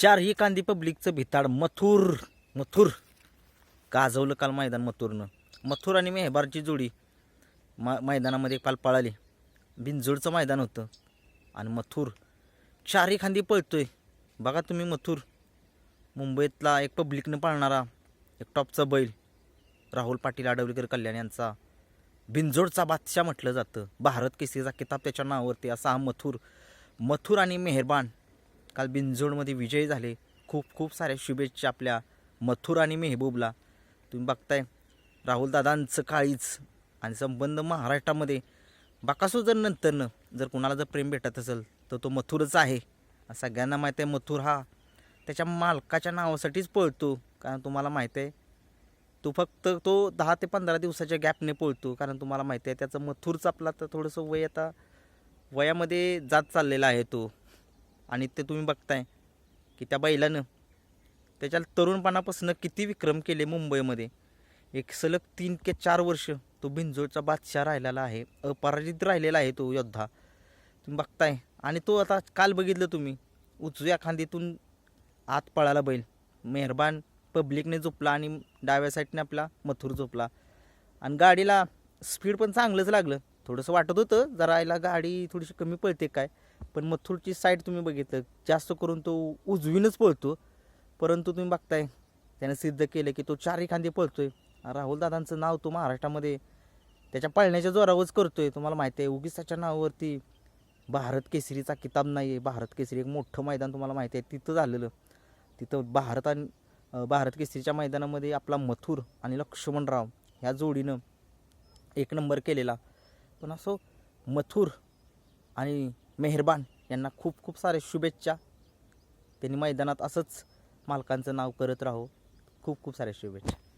चारही कांदी पब्लिकचं भिताड. मथुर मथुर. गाजवलं काल मैदान मथुरनं. मथुर आणि मेहबारची जोडी मा मैदानामध्ये काल पळाली. बिनजोडचं मैदान होतं. आणि मथुर. चारही खांदी पळतोय. बघा तुम्ही मथुर. मुंबईतला एक पब्लिकनं पाळणारा एक टॉपचा बैल. राहुल पाटील आडवलीकर कल्याण यांचा. बिनजोडचा बादशाह म्हटलं जातं. भारत केसरीचा किताब त्याच्या नावावरती असा हा मथुर. मथुर आणि मेहरबान. काल बिनजोडमध्ये विजयी झाले. खूप खूप साऱ्या शुभेच्छा आपल्या मथुर आणि मेहबूबला. तुम्ही बघताय राहुलदादांचं काळीच आणि संबंध महाराष्ट्रामध्ये बाकासो जर नंतरनं जर कुणाला जर प्रेम भेटत असेल तर तो मथुरच आहे. सगळ्यांना माहीत आहे मथुर हा त्याच्या मालकाच्या नावासाठीच पळतो. कारण तुम्हाला माहीत आहे तो फक्त तो दहा ते पंधरा दिवसाच्या गॅपने पळतो. कारण तुम्हाला माहिती आहे त्याचं मथुरचं आपला तर थोडंसं वय आता वयामध्ये जात चाललेला आहे तो. आणि ते तुम्ही बघताय की त्या बैलानं त्याच्या तरुणपणापासून किती विक्रम केले मुंबईमध्ये. एक सलग तीन ते चार वर्ष तो बिंजोळचा बादशाह राहिलेला आहे अपराजित राहिलेला आहे तो योद्धा. तुम्ही बघताय. आणि तो आता काल बघितलं तुम्ही उजव्या खांदीतून आत पळाला बैल. मेहरबान पब्लिकने झोपला आणि डाव्या साईडने आपला मथुर झोपला. आणि गाडीला स्पीड पण चांगलंच लागलं. थोडंसं वाटत होतं जरा याला गाडी थोडीशी कमी पळते काय. पण मथुरची साईड तुम्ही बघितलं जास्त करून तो उजवीनच पळतो. परंतु तुम्ही बघताय त्याने सिद्ध केलं की तो चारही खांदे पळतोय. राहुल दादांचं नाव तो महाराष्ट्रामध्ये त्याच्या पळण्याच्या जोरावरच करतोय. तुम्हाला माहिती आहे उगीच त्याच्या नावावरती भारत केसरीचा किताब नाही आहे भारत केसरी एक मोठं मैदान तुम्हाला माहिती आहे तिथं झालेलं. तिथं भारत आणि भारत केसरीच्या मैदानामध्ये आपला मथुर आणि लक्ष्मणराव ह्या जोडीनं एक नंबर केलेला. पण असो मथुर आणि मेहरबान यांना खूप खूप सारे शुभेच्छा. त्यांनी मैदानात असंच मालकांचं नाव करत राहो. खूप खूप साऱ्या शुभेच्छा.